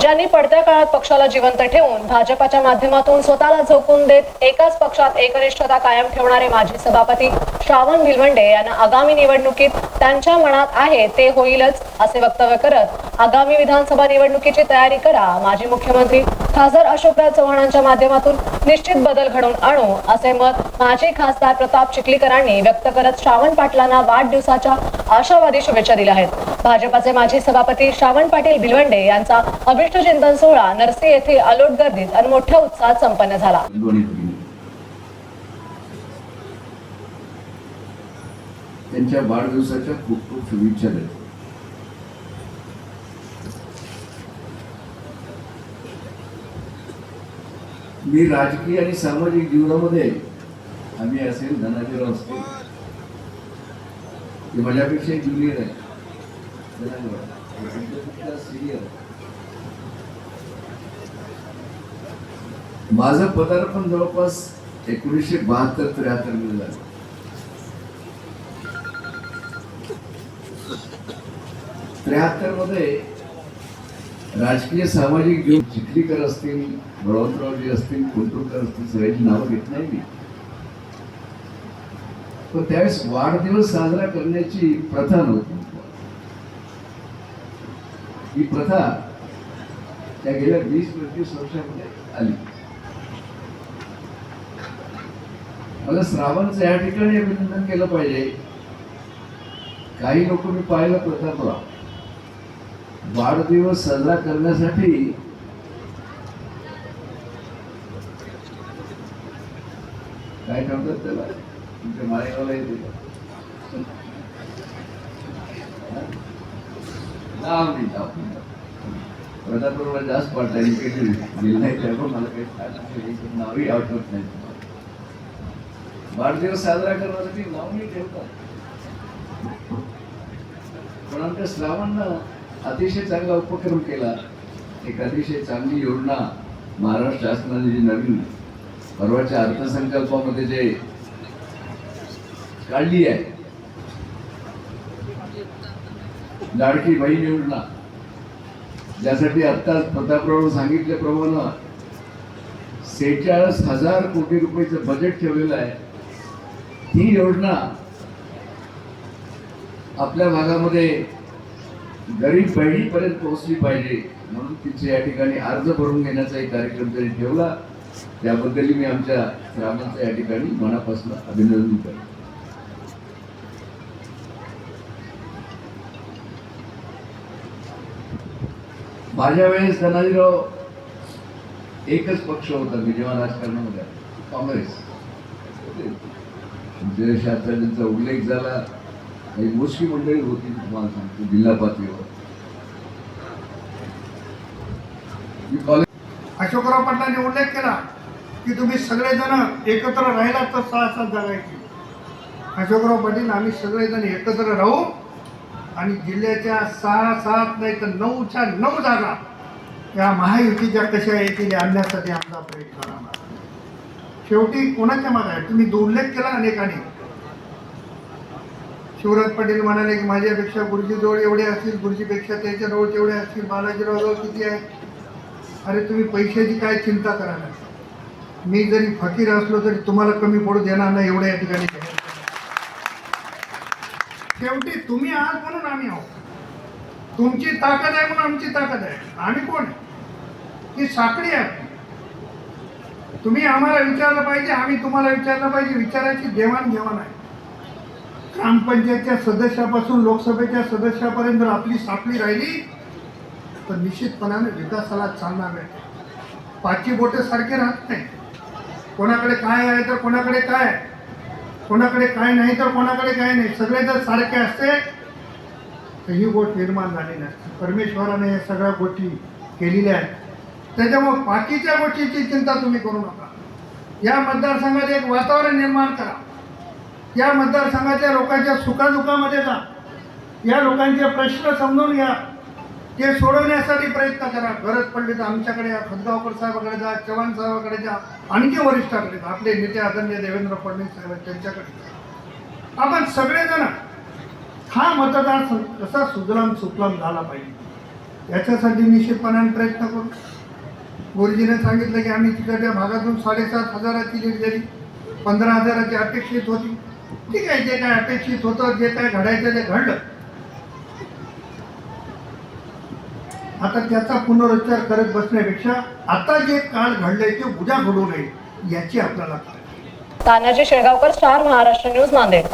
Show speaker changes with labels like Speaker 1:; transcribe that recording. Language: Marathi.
Speaker 1: ज्यांनी पडत्या काळात पक्षाला जिवंत ठेवून भाजपाच्या माध्यमातून स्वतःला झोकून देत एकाच पक्षात एकनिष्ठता कायम ठेवणारे माजी सभापती श्रावण भिलवंडे यांना आगामी निवडणुकीत त्यांच्या मनात आहे ते होईलच असे वक्तव्य करत आगामी विधानसभा निवडणुकीची तयारी करा माजी मुख्यमंत्री खासदार अशोकराव चव्हाणांच्या माध्यमातून निश्चित बदल घडवून आणू असे मत माजी खासदार प्रताप चिखलीकरांनी व्यक्त करत श्रावण पाटलांना वाढदिवसाच्या आशावादी शुभेच्छा दिल्या आहेत. भाजपाचे माजी सभापती श्रावण पाटील भिलवंडे यांचा अभिष्ट चिंतन सोहळा नरसी येथे अलोट गर्दीत आणि मोठ्या उत्साहात संपन्न झाला.
Speaker 2: त्यांच्या वाढदिवसाच्या खूप खूप शुभेच्छा देतो. मी राजकीय आणि सामाजिक जीवनामध्ये आम्ही असेल धनाजीराव असतील. ते माझ्यापेक्षा ज्युनियर आहे माझं पदार्पण जवळपास एकोणीसशे बहात्तर त्र्याहत्तरमध्ये झालं. त्र्याहत्तरमध्ये राजकीय सामाजिक जीव चिखलीकर असतील बळवंतरावजी असतील कुंटुरकर असतील सगळ्यांची नावं घेत नाही मी. पण त्यावेळेस वाढदिवस साजरा करण्याची प्रथा नव्हती. ही प्रथा त्या गेल्या वीस पंचवीस वर्षामध्ये आली. मला श्रावणचं या ठिकाणी अभिनंदन केलं पाहिजे. काही लोक मी पाहिलं प्रतापराव वाढदिवस साजरा करण्यासाठी काय ठेवतात त्याला? तुमच्या मारेगावला येते का? जास्त पडता इकडे नाही त्यामुळे मला काही नावही आठवत नाही. वाढदिवस साजरा करण्यासाठी नाव ठेवतात. पण आमच्या श्रावणनं अतिशय चांगला उपक्रम केला. एक अतिशय चांगली योजना महाराष्ट्र शासनाने जी नवीन परवाच्या अर्थसंकल्पामध्ये जे काढली आहे लाडकी बहीण योजना. ज्यासाठी आत्ताच प्रतापराव सांगितल्याप्रमाणे सेहेचाळीस हजार कोटी रुपयाचं बजेट ठेवलेलं आहे. ही योजना आपल्या भागामध्ये गरीब बहिणीपर्यंत पोहोचली पाहिजे म्हणून तिचे या ठिकाणी अर्ज भरून घेण्याचा एक कार्यक्रम त्यांनी ठेवला. त्याबद्दल मी आमच्या श्रावणाचं या ठिकाणी मनापासून अभिनंदन करतो. माझ्या वेळेस धनाजीराव एकच पक्ष होता मी जेव्हा राजकारणामध्ये काँग्रेस. जयेश उल्लेख झाला. काही मोजकी मंडळी होती तुम्हाला सांगतो जिल्हा पातळीवर.
Speaker 3: अशोकराव पाटलांनी उल्लेख केला की तुम्ही सगळेजण एकत्र राहिला तर सहा सात जागायची अशोकराव पाटील आम्ही सगळेजण एकत्र राहू आणि जिल्ह्याच्या सहा सात नाही तर नऊच्या नऊ जागा या महायुतीच्या कशा येतील आणण्यासाठी आमचा प्रयत्न राहणार. शेवटी कोणाच्या मागे आहे? तुम्ही दुर्लेख उल्लेख केला अनेकांनी. शिवराज पाटील म्हणाले की माझ्यापेक्षा गुरुजीजवळ एवढे असतील गुरुजीपेक्षा त्याच्याजवळ तेवढे असतील बालाजीरावजवळ किती आहे? अरे तुम्ही पैशाची काय चिंता करा मी जरी फकीर असलो तरी तुम्हाला कमी पडू देणार नाही एवढ्या या ठिकाणी. शेवटी तुम्ही आहात म्हणून आम्ही आहोत. तुमची ताकद आहे म्हणून आमची ताकद आहे. आम्ही कोण ही साखळी आहे. तुम्ही आम्हाला विचारलं पाहिजे आम्ही तुम्हाला विचारलं पाहिजे. विचाराची देवाणघेवाण आहे. ग्रामपंचायतच्या सदस्यापासून लोकसभेच्या सदस्यापर्यंत जर आपली साखळी राहिली तर निश्चितपणाने विकासाला चालना मिळते. पाचवी बोटे सारखे राहत नाही. कोणाकडे काय आहे तर कोणाकडे काय आहे. कोणाकडे काय नाही तर कोणाकडे काय नाही. सगळे जर सारखे असते तर ही गोष्ट निर्माण झाली नसते परमेश्वराने या सगळ्या गोष्टी केलेल्या आहेत. त्याच्यामुळे बाकीच्या गोष्टीची चिंता तुम्ही करू नका. या मतदारसंघात एक वातावरण निर्माण करा. या मतदारसंघातल्या लोकांच्या सुखादुखामध्ये जा. या लोकांचे प्रश्न समजून घ्या. ते सोडवण्यासाठी प्रयत्न करा. गरज पडली तर आमच्याकडे या खतगावकर साहेबाकडे जा चव्हाण साहेबाकडे जा आणखी वरिष्ठाकडे जा. आपले नेते आदरणीय देवेंद्र फडणवीस साहेब त्यांच्याकडे जा. आपण सगळेजण हा मतदार कसा सुजलाम सुफलाम झाला पाहिजे? याच्यासाठी निश्चितपणाने प्रयत्न करू. गुरुजीने सांगितलं की आम्ही तिकडच्या भागातून साडेसात हजाराची लीड दिली पंधरा हजाराची अपेक्षित होती. ठीक आहे जे काय अपेक्षित होतं जे काय घडायचं ते घडलं. आता त्याचा पुनरुच्चार करत बसण्यापेक्षा आता जे काळ घडलंय ते उद्या घडू नये याची आपल्याला
Speaker 1: तानाजी शेळगावकर स्टार महाराष्ट्र न्यूज नांदेड.